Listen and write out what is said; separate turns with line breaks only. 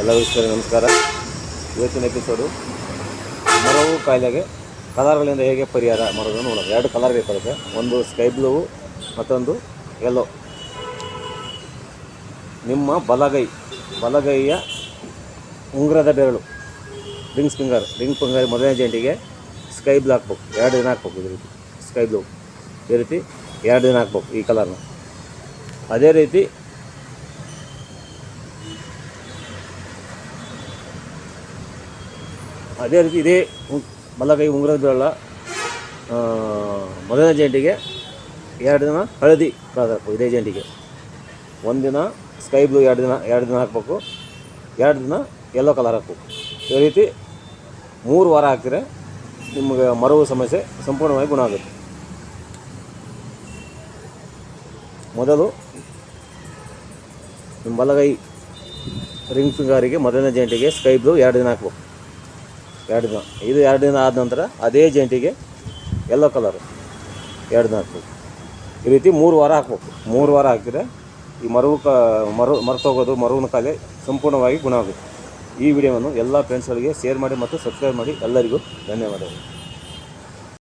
ಎಲ್ಲರಿಗೂ ಸರಿ ನಮಸ್ಕಾರ. ಇವತ್ತಿನ ಎಪಿಸೋಡು ಮರವು ಕಾಯಿಲೆಗೆ ಕಲರ್ಗಳಿಂದ ಹೇಗೆ ಪರಿಹಾರ ಮಾಡೋದನ್ನು ನೋಡೋದು ಎರಡು ಕಲರ್ ಬೇಕಾಗುತ್ತೆ. ಒಂದು ಸ್ಕೈ ಬ್ಲೂ ಮತ್ತೊಂದು ಯೆಲ್ಲೋ ನಿಮ್ಮ ಬಲಗೈ, ಬಲಗೈಯ ಉಂಗುರದ ಬೆರಳು, ರಿಂಗ್ಸ್ ಫಿಂಗರ್, ರಿಂಗ್ ಫಿಂಗರ್ ಮೊದಲನೇ ಜಂಟಿಗೆ ಸ್ಕೈ ಬ್ಲೂ ಹಾಕ್ಬೇಕು. ಎರಡು ದಿನ ಹಾಕ್ಬೇಕು ಈ ರೀತಿ. ಸ್ಕೈ ಬ್ಲೂ ಈ ರೀತಿ ಎರಡು ದಿನ ಹಾಕ್ಬೇಕು ಈ ಕಲರ್ನ ಅದೇ ರೀತಿ ಅದೇ ರೀತಿ ಇದೇ ಉಂ- ಬಲಗೈ ಉಂಗುರದ ಬೆರಳ ಆ, ಮೊದಲನೇ ಜಂಟಿಗೆ ಎರಡು ದಿನ ಹಳದಿ ಕಲರ್ ಹಾಕ್ಬೇಕು ಇದೇ ಜಂಟಿಗೆ. ಒಂದಿನ ಸ್ಕೈ ಬ್ಲೂ ಎರಡು ದಿನ ಎರಡು ದಿನ ಹಾಕ್ಬೇಕು ಎರಡು ದಿನ ಯೆಲ್ಲೋ ಕಲರ್ ಹಾಕ್ಬೇಕು. ಈ ರೀತಿ ಮೂರು ವಾರ ಹಾಕಿದರೆ ನಿಮಗೆ ಮರವು ಸಮಸ್ಯೆ ಸಂಪೂರ್ಣವಾಗಿ ಗುಣ ಆಗುತ್ತೆ. ಮೊದಲು ನಿಮ್ಮ ಬಲಗೈ ರಿಂಗ್ ಫಿಂಗರಿಗೆ ಮೊದಲನೇ ಜಂಟಿಗೆ ಸ್ಕೈ ಬ್ಲೂ ಎರಡು ದಿನ ಹಾಕ್ಬೇಕು. ಎರಡು ದಿನ. ಇದು ಎರಡು ದಿನ ಆದ ನಂತರ ಅದೇ ಜಂಟಿಗೆ ಎಲ್ಲೋ ಕಲರ್ ಎರಡು ದಿನ ಹಾಕ್ಬೇಕು ಈ ರೀತಿ ಮೂರು ವಾರ ಹಾಕ್ಬೇಕು. ಮೂರು ವಾರ ಹಾಕಿದರೆ ಈ ಮರವು ಕ, ಮರು, ಮರ್ತೋಗೋದು ಮರುವಿನ ಕಾಲೆ ಸಂಪೂರ್ಣವಾಗಿ ಗುಣ ಆಗುತ್ತೆ. ಈ ವಿಡಿಯೋವನ್ನು ಎಲ್ಲ ಫ್ರೆಂಡ್ಸ್ಗಳಿಗೆ ಶೇರ್ ಮಾಡಿ ಮತ್ತು ಸಬ್ಸ್ಕ್ರೈಬ್ ಮಾಡಿ ಎಲ್ಲರಿಗೂ ಧನ್ಯವಾದಗಳು.